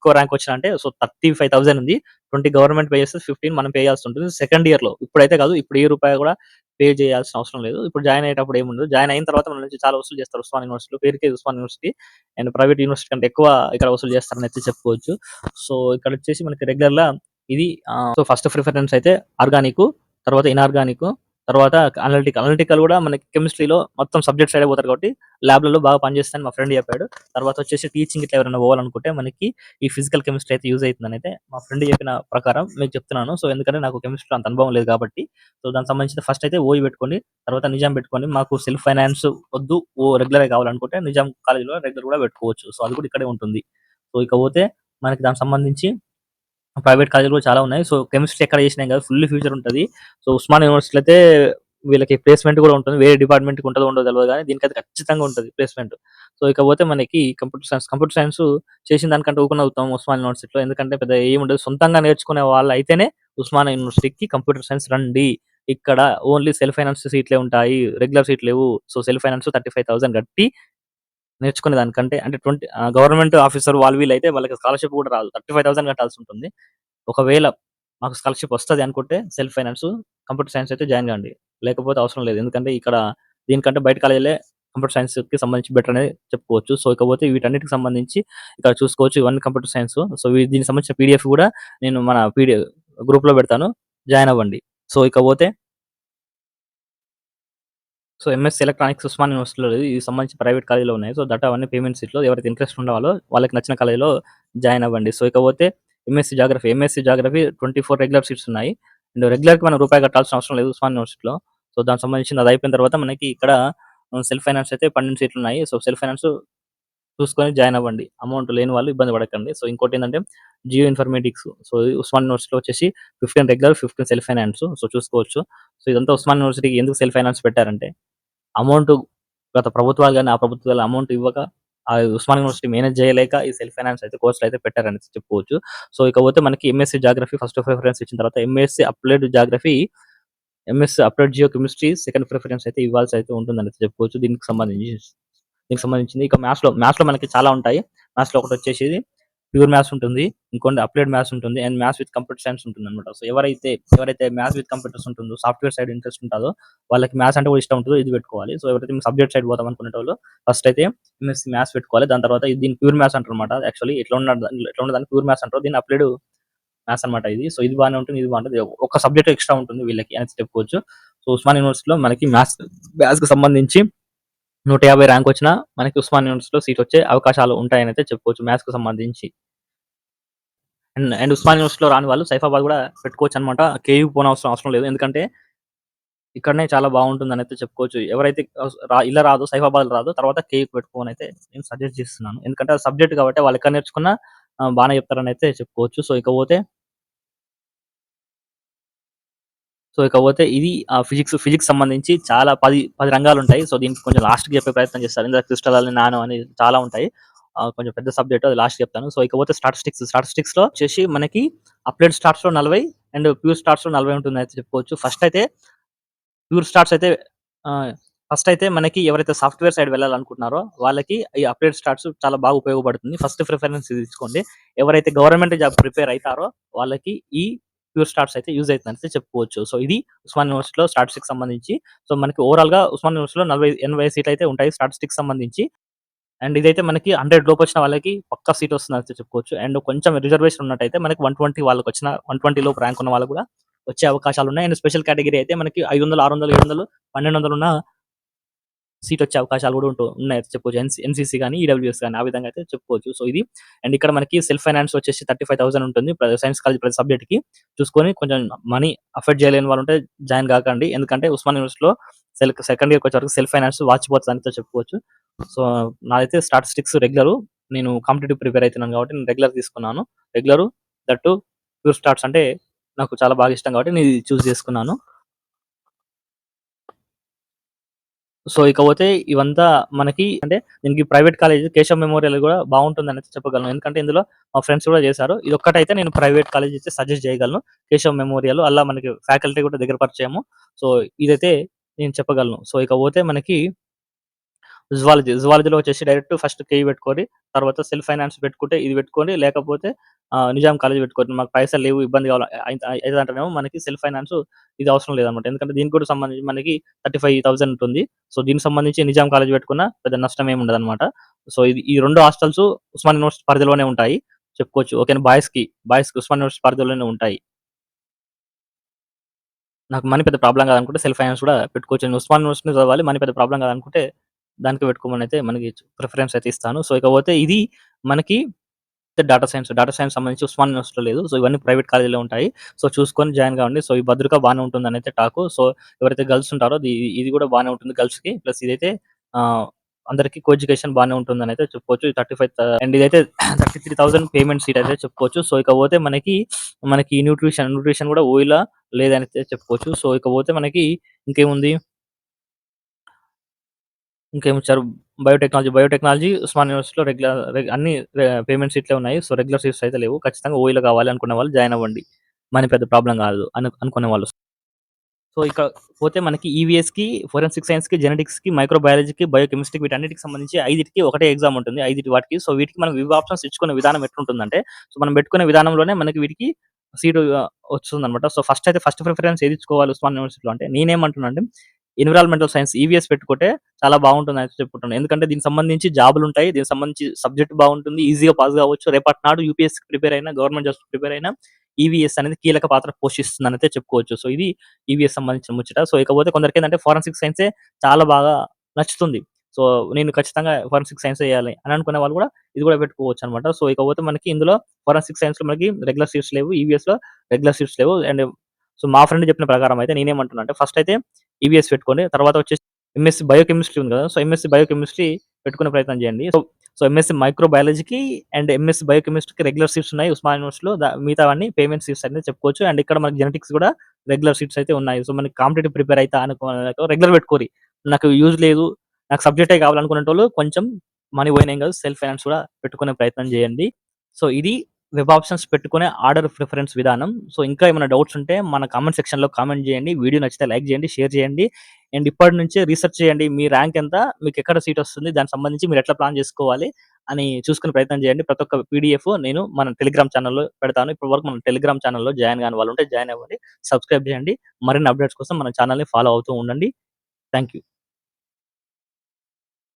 ఎక్కువ ర్యాంక్ వచ్చినంటే సో థర్టీ ఫైవ్ థౌసండ్ ఉంది. 20 గవర్నమెంట్ పే చేస్తే ఫిఫ్టీన్ మనం పే చేయాల్సి ఉంటుంది. సెకండ్ ఇయర్‌లో. ఇప్పుడైతే కాదు. ఇప్పుడు ఏ రూపాయి కూడా పే చేయాల్సిన అవసరం లేదు. ఇప్పుడు జాయిన్ అయ్యేటప్పుడు ఏముండదు. జాయిన్ అయిన తర్వాత మన నుంచి చాలా వసూలు చేస్తారు ఉస్మాన్ యూనివర్సిటీలో. పేరుకే Osman university and private university కంటే ఎక్కువ ఇక్కడ వసూలు చేస్తారని అయితే చెప్పుకోవచ్చు. సో, ఇక్కడ వచ్చేసి మనకి రెగ్యులర్‌లా ఇది సో, ఫస్ట్ ప్రిఫరెన్స్ అయితే ఆర్గానిక్ తర్వాత ఇనార్గానిక్ తర్వాత అనలిటిక్ అనలిటికల్ కూడా మనకి కెమిస్ట్రీలో మొత్తం సబ్జెక్ట్ సైడ్ పోతారు కాబట్టి ల్యాబ్‌లలో బాగా పనిచేస్తాయని మా ఫ్రెండ్ చెప్పాడు. తర్వాత వచ్చేసి టీచింగ్ ఇట్లా ఎవరైనా పోవాలనుకుంటే మనకి ఈ ఫిజికల్ కెమిస్ట్రీ అయితే యూజ్ అవుతుందని అయితే మా ఫ్రెండ్ చెప్పిన ప్రకారం మీకు చెప్తున్నాను. సో, ఎందుకంటే నాకు కెమిస్ట్రీ అంత అనుభవం లేదు కాబట్టి. సో, దానికి సంబంధించి ఫస్ట్ అయితే ఓయి పెట్టుకోండి. తర్వాత నిజాం పెట్టుకోండి. మాకు సెల్ఫ్ ఫైనాన్స్ వద్దు. ఓ రెగ్యులరే కావాలనుకుంటే నిజాం కాలేజీలో రెగ్యులర్ కూడా పెట్టుకోవచ్చు. సో, అది కూడా ఇక్కడే ఉంటుంది. సో, ఇకపోతే మనకి దానికి సంబంధించి ప్రైవేట్ కాలేజీలు కూడా చాలా ఉన్నాయి. సో, కెమిస్ట్రీ ఎక్కడ చేసినా కదా ఫుల్ ఫ్యూచర్ ఉంటది. సో, ఉస్మాన్ యూనివర్సిటీలో అయితే వీళ్ళకి ప్లేస్‌మెంట్ కూడా ఉంటుంది. వేరే డిపార్ట్‌మెంట్‌కి ఉంటదో ఉండదు తెలియదు కానీ దీనికైతే ఖచ్చితంగా ఉంటది ప్లేస్‌మెంట్. సో, ఇకపోతే మనకి కంప్యూటర్ సైన్స్, కంప్యూటర్ సైన్స్ చేసిన దానికంటే ఊకున్న అవుతాం ఉస్మాన్ యూనివర్సిటీలో. ఎందుకంటే పెద్ద ఏముండదు. సొంతంగా నేర్చుకునే వాళ్ళు అయితేనే ఉస్మాన్ యూనివర్సిటీకి కంప్యూటర్ సైన్స్ రండి. ఇక్కడ ఓన్లీ సెల్ఫ్ ఫైనాన్స్ సీట్లే ఉంటాయి. రెగ్యులర్ సీట్ లేవు. సో, సెల్ఫ్ ఫైనాన్స్ 35,000 కట్టి నేర్చుకునే దానికంటే అంటే 20 ఆహ్, గవర్నమెంట్ ఆఫీసర్ వాళ్ళు వీళ్ళైతే వాళ్ళకి స్కాలర్‌షిప్ కూడా రాదు. 35,000 కట్టాల్సుంటుంది. ఒకవేళ మాకు స్కాలర్‌షిప్ వస్తది అనుకుంటే సెల్ఫ్ ఫైనాన్స్, కంప్యూటర్ సైన్స్ అయితే జాయిన్ కాండి. లేకపోతే అవసరం లేదు. ఎందుకంటే ఇక్కడ దీనికంటే బయట కాలేజీలే కంప్యూటర్ సైన్స్‌కి సంబంధించి బెటర్ అనేది చెప్పుకోవచ్చు. సో, ఇకపోతే వీటన్నిటికి సంబంధించి ఇక్కడ చూసుకోవచ్చు. ఇవన్నీ కంప్యూటర్ సైన్స్. సో, వీ దీనికి సంబంధించిన పీడీఎఫ్ కూడా నేను మన పీడీ గ్రూప్‌లో పెడతాను. జాయిన్ అవ్వండి. సో, ఇకపోతే సో, ఎంఎస్ ఎలక్ట్రానిక్స్ ఉస్మాన్ యూనివర్సిటీలో ఇది సంబంధించి ప్రైవేట్ కాలేజీలో ఉన్నాయి. సో, దట్ అవన్నీ పేమెంట్ సీట్‌లో ఎవరైతే ఇంట్రెస్ట్ ఉండవాలో వాళ్ళకి నచ్చిన కాలేజీలో జాయిన్ అవ్వండి. సో, ఇకపోతే MSc geography, MSc geography 24 regular seats ఉన్నాయి. అండ్ రెగ్యులర్‌కి మనం రూపాయి కట్టాల్సిన అవసరం లేదు ఉస్మాన్ యూనివర్సిటీలో. సో, దానికి సంబంధించిన అది అయిపోయిన తర్వాత మనకి ఇక్కడ సెల్ఫ్ ఫైనాన్స్ అయితే 12 సీట్లు ఉన్నాయి. సో, సెల్ఫ్ ఫైనాన్స్ చూసుకొని జాయిన్ అవ్వండి. అమౌంట్ లేని వాళ్ళు ఇబ్బంది పడకండి. సో, ఇంకోటి ఏంటంటే జియో ఇన్ఫర్మేటిక్స్. సో, ఉస్మాన్ యూనివర్సిటీలో వచ్చేసి 15 రెగ్యులర్, 15 సెల్ఫ్ ఫైనాన్స్. సో, చూసుకోవచ్చు. సో, ఇదంతా ఉస్మాన్ యూనివర్సిటీకి ఎందుకు సెల్ఫ్ ఫైనాన్స్ పెట్టారంటే అమౌంట్ గత ప్రభుత్వాలు కానీ ఆ ప్రభుత్వాలు అమౌంట్ ఇవ్వక ఆ ఉస్మాన్ యూనివర్సిటీ మేనేజ్ చేయలేక ఈ సెల్ఫ్ ఫైనాన్స్ అయితే కోర్సులు అయితే పెట్టారని చెప్పుకోవచ్చు. సో, ఇకపోతే మనకి ఎంఎస్సీ జాగ్రఫీ ఫస్ట్ ప్రిఫరెన్స్ ఇచ్చిన తర్వాత MSc applied geography, MSc applied geochemistry second preference అయితే ఇవ్వాల్సి అయితే ఉంటుందని చెప్పుకోవచ్చు. దీనికి సంబంధించి దీనికి సంబంధించింది. ఇక మ్యాథ్స్‌లో, మ్యాథ్స్‌లో మనకి చాలా ఉంటాయి. మ్యాథ్స్‌లో ఒకటొచ్చేసి ప్యూర్ మ్యాథ్స్ ఉంటుంది. ఇంకోటి అప్లైడ్ మ్యాథ్స్ ఉంటుంది. And maths with computer science ఉంటుందన్నమాట. సో, ఎవరైతే ఎవరైతే మ్యాథ్స్ విత్ కంప్యూటర్స్ ఉంటుందో సాఫ్ట్‌వేర్ సైడ్ ఇంట్రెస్ట్ ఉంటుందో వాళ్ళకి మ్యాథ్స్ అంటే ఇష్టం ఉంటదో ఇది పెట్టుకోవాలి. సో, ఎవరైతే సబ్జెక్ట్ సైడ్ పోదాం అనుకునేటోళ్ళు ఫస్ట్ అయితే ఎంఎస్సీ మ్యాథ్స్ పెట్టుకోవాలి. దాని తర్వాత దీని ప్యూర్ మ్యాథ్స్ అంటారన్నమాట. యాక్చువల్లీ ఎట్లా ఉన్న ఎట్లా ఉన్నదాన్ని ప్యూర్ మ్యాథ్స్ అంటారు. దీని అప్లైడ్ మ్యాథ్స్ అనమాట ఇది. సో, ఇది బాగానే ఉంటుంది. ఇది బాగుంటుంది ఒక సబ్జెక్ట్ ఎక్స్‌ట్రా ఉంటుంది వీళ్ళకి అని చెప్పుకోవచ్చు. సో, ఉస్మాన్ యూనివర్సిటీలో మనకి మ్యాథ్స్ మ్యాథ్స్‌కి సంబంధించి 150 ర్యాంక్ వచ్చినా మనకి ఉస్మాన్ యూనివర్సిటీలో సీట్ వచ్చే అవకాశాలు ఉంటాయని అయితే చెప్పుకోవచ్చు మ్యాథ్స్‌కి సంబంధించి. అండ్ అండ్ ఉస్మాన్ యూనివర్సిటీలో రాని వాళ్ళు సైఫాబాద్ కూడా పెట్టుకోవచ్చు అనమాట కేయూ పోనవసరం అవసరం లేదు. ఎందుకంటే ఇక్కడనే చాలా బాగుంటుందని అయితే చెప్పుకోవచ్చు. ఎవరైతే రా ఇలా రాదో సైఫాబాద్ రాదో తర్వాత కేయూకి అయితే నేను సజెస్ట్ చేస్తున్నాను. ఎందుకంటే సబ్జెక్ట్ కాబట్టి వాళ్ళు ఎక్కడ నేర్చుకున్నా బాగానే చెప్తారని అయితే చెప్పుకోవచ్చు. సో, ఇకపోతే సో, ఇకపోతే ఇది ఆ ఫిజిక్స్, ఫిజిక్స్ సంబంధించి చాలా పది పది రంగాలు ఉంటాయి సో, దీనికి కొంచెం లాస్ట్‌కి చెప్పే ప్రయత్నం చేస్తారు ఇందులో క్రిస్టల్ అని, నానో అని చాలా ఉంటాయి. కొంచెం పెద్ద సబ్జెక్ట్ అది లాస్ట్ చెప్తాను. సో, ఇకపోతే స్టాటిస్టిక్స్, లో వచ్చేసి మనకి అప్లైడ్ స్టాట్స్‌లో 40 అండ్ ప్యూర్ స్టాట్స్‌లో 40 ఉంటుందని అయితే చెప్పుకోవచ్చు. ఫస్ట్ అయితే ప్యూర్ స్టార్ట్స్ అయితే ఫస్ట్ అయితే మనకి ఎవరైతే సాఫ్ట్‌వేర్ సైడ్ వెళ్ళాలనుకుంటున్నారో వాళ్ళకి ఈ అప్డేట్ స్టార్ట్స్ చాలా బాగా ఉపయోగపడుతుంది. ఫస్ట్ ప్రిఫరెన్స్ తీసుకోండి. ఎవరైతే గవర్నమెంట్ జాబ్ ప్రిపేర్ అయితారో వాళ్ళకి ఈ ప్యూర్ స్టార్ట్స్ అయితే యూజ్ అవుతుంది అయితే చెప్పుకోవచ్చు. సో, ఇది ఉస్మాన్ యూనివర్సిటీలో స్టాటిస్టిక్స్ సంబంధించి. సో, మనకి ఓవరాల్గా ఉస్మాన్ యూనివర్సిటీలో 40, 80 సీట్లు అయితే ఉంటాయి స్టాటిస్టిక్స్ సంబంధించి. అండ్ ఇదైతే మనకి 100 లోపు వచ్చిన వాళ్ళకి పక్క సీట్ వస్తుందని అయితే చెప్పుకోవచ్చు. అండ్ కొంచెం రిజర్వేషన్ ఉన్నట్టయితే మనకి 120 వాళ్ళకొచ్చిన 120 లోపు ర్యాంక్ ఉన్న వాళ్ళకి కూడా వచ్చే అవకాశాలు ఉన్నాయి. అండ్ స్పెషల్ కేటగిరీ అయితే మనకి 500, 600, 700, 1200 ఉన్న సీట్ వచ్చే అవకాశాలు కూడా ఉంటూ ఉన్నాయి చెప్పుకోవచ్చు. ఎన్‌సి ఎన్‌సీసీ గాని, ఈడబ్ల్యూఎస్ కానీ ఆ విధంగా అయితే చెప్పుకోవచ్చు. సో, ఇది అండ్ ఇక్కడ మనకి సెల్ఫ్ ఫైనాన్స్ వచ్చేసి 35,000 ఉంటుంది. ప్ర సైన్స్ కాలేజ్ ప్రతి సబ్జెక్ట్‌కి. చూసుకొని కొంచెం మనీ అఫోర్డ్ చేయలేని వాళ్ళు ఉంటే జాయిన్ కాకండి. ఎందుకంటే ఉస్మాన్ యూనివర్సిటీలో సెల్ సెకండ్ ఇయర్‌కి వచ్చేవరకు సెల్ఫ్ ఫైనాన్స్ వాచిపోతుంది అయితే చెప్పుకోవచ్చు. సో, నాదైతే స్టాటిస్టిక్స్ రెగ్యులర్ నేను కాంపిటీటివ్ ప్రిపేర్ అవుతున్నాను కాబట్టి నేను రెగ్యులర్ తీసుకున్నాను. రెగ్యులర్ దట్ ప్యూర్ స్టాట్స్ అంటే నాకు చాలా బాగా ఇష్టం కాబట్టి నేను చూస్ చేసుకున్నాను. సో, ఇకపోతే ఇవంతా మనకి అంటే దీనికి ప్రైవేట్ కాలేజ్ కేశవ్ మెమోరియల్ కూడా బాగుంటుందని అయితే చెప్పగలను. ఎందుకంటే ఇందులో మా ఫ్రెండ్స్ కూడా చేశారు. ఇది ఒక్కటైతే నేను ప్రైవేట్ కాలేజ్ అయితే సజెస్ట్ చేయగలను. కేశవ్ మెమోరియల్ అలా మనకి ఫ్యాకల్టీ కూడా దగ్గర పరిచయము. సో, ఇదైతే నేను చెప్పగలను. సో, ఇకపోతే మనకి జువాలజీ, జువాలజీలో వచ్చేసి డైరెక్ట్ ఫస్ట్ కేయూ పెట్టుకొని తర్వాత సెల్ఫ్ ఫైనాన్స్ పెట్టుకుంటే ఇది పెట్టుకొని లేకపోతే నిజాం కాలేజ్ పెట్టుకోండి. మాకు పైసలు లేవు ఇబ్బంది కావాలి అయితే అంటేనేమో మనకి సెల్ఫ్ ఫైనాన్స్ ఇది అవసరం లేదనమాట ఎందుకంటే దీనికి కూడా సంబంధించి మనకి 35,000 ఉంటుంది. సో, దీనికి సంబంధించి నిజాం కాలేజ్ పెట్టుకున్నా పెద్ద నష్టం ఏమి ఉండదన్నమాట. సో, ఇది ఈ రెండు హాస్టల్స్ ఉస్మాన్ యూనివర్సిటీ పరిధిలోనే ఉంటాయి. చెప్పుకోవచ్చు. ఓకేనా బాయ్స్‌కి, బాయ్స్‌కి ఉస్మాన్ యూనివర్సిటీ పరిధిలోనే ఉంటాయి. నాకు మనీ పెద్ద ప్రాబ్లమ్ కాదనుకుంటే సెల్ఫ్ ఫైనాన్స్ కూడా పెట్టుకోవచ్చు. ఉస్మాన్ యూనివర్సిటీ చదవాలి. మనీ పెద్ద ప్రాబ్లమ్ కాదనుకుంటే దానికి పెట్టుకోమని అయితే మనకి ప్రిఫరెన్స్ అయితే ఇస్తాను. సో, ఇకపోతే ఇది మనకి డాటా సైన్స్, డాటా సైన్స్ సంబంధించి ఉస్మాన్ యూనివర్సిటీలో లేదు. సో, ఇవన్నీ ప్రైవేట్ కాలేజీలో ఉంటాయి. సో, చూసుకొని జాయిన్ కావండి. సో, ఈ భద్రిక బానే ఉంటుందని అయితే టాకు. సో, ఎవరైతే గర్ల్స్ ఉంటారో ఇది ఇది కూడా బానే ఉంటుంది గర్ల్స్‌కి. ప్లస్ ఇదైతే ఆహ్, అందరికి కో ఎడ్యుకేషన్ బాగానే ఉంటుందని అయితే చెప్పుకోవచ్చు. 35 అండ్ ఇదైతే 33,000 పేమెంట్ సీట్ అయితే చెప్పుకోవచ్చు. సో ఇకపోతే మనకి, మనకి న్యూట్రిషన్, న్యూట్రిషన్ కూడా ఓయిలా లేదని అయితే చెప్పుకోవచ్చు. సో ఇకపోతే మనకి ఇంకేముంది? ఇంకేమిచ్చారు? బయోటెక్నాలజీ, బయోటెక్నాలజీ ఉస్మాన్ యూనివర్సిటీలో రెగ్యులర్ అన్ని పేమెంట్స్ పేమెంట్ సీట్లే ఉన్నాయి. సో రెగ్యులర్ సీట్స్ అయితే లేవు. ఖచ్చితంగా ఓయూలో కావాలి అనుకునే వాళ్ళు జాయిన్ అవ్వండి. మనీ పెద్ద ప్రాబ్లం కాదు అను అనుకునే వాళ్ళు. సో ఇక పోతే మనకి ఈవీఎస్‌కి, ఫోరెన్సిక్ సైన్స్‌కి, జెనెటిక్స్‌కి, మైక్రోబయాలజీకి, బయోకెమిస్ట్రీకి వీటన్నిటికి సంబంధించి ఐదిటికి ఒకటే ఎగ్జామ్ ఉంటుంది. ఐదిటి వాటికి. సో వీటికి మనం వివ్ ఆప్షన్స్ ఇచ్చుకునే విధానం ఎట్లుంటుందంటే, సో మనం పెట్టుకునే విధానంలోనే మనకి వీటికి సీటు వస్తుంది వస్తుందన్నమాట. సో ఫస్ట్ అయితే ఫస్ట్ ప్రిఫరెన్స్ ఏది ఇచ్చుకోవాలి ఉస్మాన్ యూనివర్సిటీలో అంటే నేనేమంటున్నా అంటే ఎన్విరాన్మెంటల్ సైన్స్ ఈవీఎస్ పెట్టుకుంటే చాలా బాగుంటుంది అని చెప్పుకుంటున్నాను. ఎందుకంటే దీనికి సంబంధించి జాబ్‌లుంటాయి. దీనికి సంబంధించి సబ్జెక్ట్ బాగుంటుంది. ఈజీగా పాస్ కావచ్చు. రేపటి నాడు యూపీఎస్‌కి ప్రిపేర్ అయినా, గవర్నమెంట్ జాబ్స్ ప్రిపేర్ అయినా ఈవీఎస్ అనేది కీలక పాత్ర పోషిస్తుంది అయితే చెప్పుకోవచ్చు. సో ఇది ఈవీఎస్ సంబంధించిన ముచ్చట. సో ఇకపోతే కొందరికి ఏంటంటే ఫారెన్సిక్ సైన్సే చాలా బాగా నచ్చుతుంది. సో నేను ఖచ్చితంగా ఫారెన్సిక్ సైన్స్ చేయాలి అని అనుకునే వాళ్ళు కూడా ఇది కూడా పెట్టుకోవచ్చు అనమాట సో ఇకపోతే మనకి ఇందులో ఫారెన్సిక్ సైన్స్లో మనకి రెగ్యులర్ సీట్స్ లేవు. ఈవీఎస్లో రెగ్యులర్ సీట్స్ లేవు. అండ్ సో మా ఫ్రెండ్ చెప్పిన ప్రకారం అయితే నేనేమంటున్నా అంటే ఫస్ట్ అయితే ఈవీఎస్ పెట్టుకోండి. తర్వాత వచ్చేసి ఎంఎస్సీ బయోకెమిస్ట్రీ ఉంది కదా! సో ఎంఎస్సీ బయోకెమిస్ట్రీ పెట్టుకునే ప్రయత్నం చేయండి. సో సో ఎంఎస్సీ మైక్రోబయాలజీకి అండ్ ఎంఎస్సీ బయోకెమిస్ట్రీకి రెగ్యులర్ సీట్స్ ఉన్నాయి ఉస్మాన్ యూనివర్సిటీలో. మిగతా అన్ని పేమెంట్ సీట్స్ అనేది చెప్పుకోవచ్చు. అండ్ ఇక్కడ మనకి జెనెటిక్స్ కూడా రెగ్యులర్ సీట్స్ అయితే ఉన్నాయి. సో మనకి కాంపిటేటివ్ ప్రిపేర్ అయితా అనుకునే రెగ్యులర్ పెట్టుకోరి. నాకు యూజ్ లేదు. నాకు సబ్జెక్టే కావాలనుకునేటోళ్ళు కొంచెం మనీ పోయినాయి కాదు. సెల్ఫ్ ఫైనాన్స్ కూడా పెట్టుకునే ప్రయత్నం చేయండి. సో ఇది వెబ్ ఆప్షన్స్ పెట్టుకునే ఆర్డర్ ప్రిఫరెన్స్ విధానం. సో ఇంకా ఏమైనా డౌట్స్ ఉంటే మన కామెంట్ సెక్షన్‌లో కామెంట్ చేయండి. వీడియో నచ్చితే లైక్ చేయండి, షేర్ చేయండి. అండ్ ఇప్పటి నుంచే రీసెర్చ్ చేయండి. మీ ర్యాంక్ ఎంత? మీకు ఎక్కడ సీట్ వస్తుంది? దానికి సంబంధించి మీరు ఎట్లా ప్లాన్ చేసుకోవాలి అని చూసుకునే ప్రయత్నం చేయండి. ప్రతి ఒక్క పీడీఎఫ్ నేను మన టెలిగ్రామ్ ఛానల్లో పెడతాను. ఇప్పటి వరకు మన టెలిగ్రామ్ ఛానల్లో జాయిన్ కాని వాళ్ళు ఉంటే జాయిన్ అవ్వండి. సబ్స్క్రైబ్ చేయండి. మరిన్ని అప్డేట్స్ కోసం మన ఛానల్ని ఫాలో అవుతూ ఉండండి. Thank you.